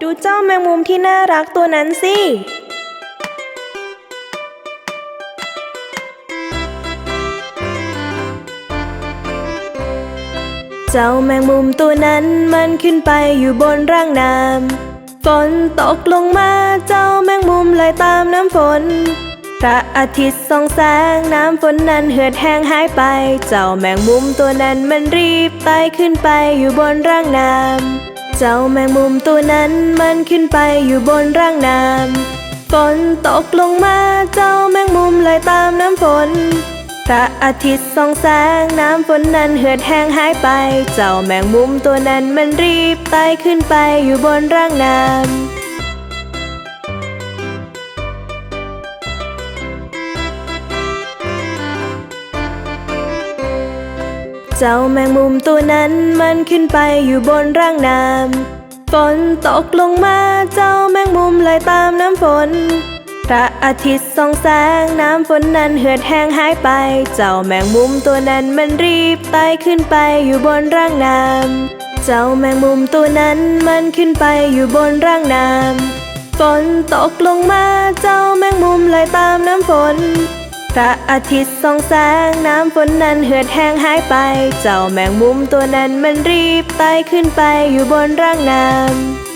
ดูเจ้าแมงมุมที่น่ารักตัวนั้นสิ เจ้าแมงมุมตัวนั้นมันขึ้นไปอยู่บนร่างน้ำฝนตกลงมาเจ้าแมงมุมเลยตามน้ำฝน พระอาทิตย์ส่องแสงน้ำฝนนั้นเหือดแห้งหายไป เจ้าแมงมุมตัวนั้นมันรีบไต่ขึ้นไปอยู่บนร่างน้ำ เจ้าแมงมุมตัวนั้นมันขึ้นไปอยู่บนร่างน้ำฝนตกลงมาเจ้าแมงมุมเลยตามน้ำฝนพระอาทิตย์ส่องแสงน้ำฝนนั้นเหือดแห้งหายไป เจ้าแมงมุมตัวนั้นมันรีบไต่ขึ้นไปอยู่บนร่างน้ำ เจ้าแมงมุมตัวนั้นมันขึ้นไปอยู่บนร่างน้ำฝนตกลงมาเจ้าแมงมุมเลยตามน้ำฝน พระอาทิตย์ส่องแสงน้ำฝนนั้นเหือดแห้งหายไป เจ้าแมงมุมตัวนั้นมันรีบไต่ขึ้นไปอยู่บนร่างน้ำเจ้าแมงมุมตัวนั้นมันขึ้นไปอยู่บนร่างน้ำฝนตกลงมาเจ้าแมงมุมเลยตามน้ำฝน พระอาทิตย์ส่องแสงน้ำฝนนั้นเหือดแห้งหายไป เจ้าแมงมุมตัวนั้นมันรีบไต่ขึ้นไปอยู่บนร่างน้ำ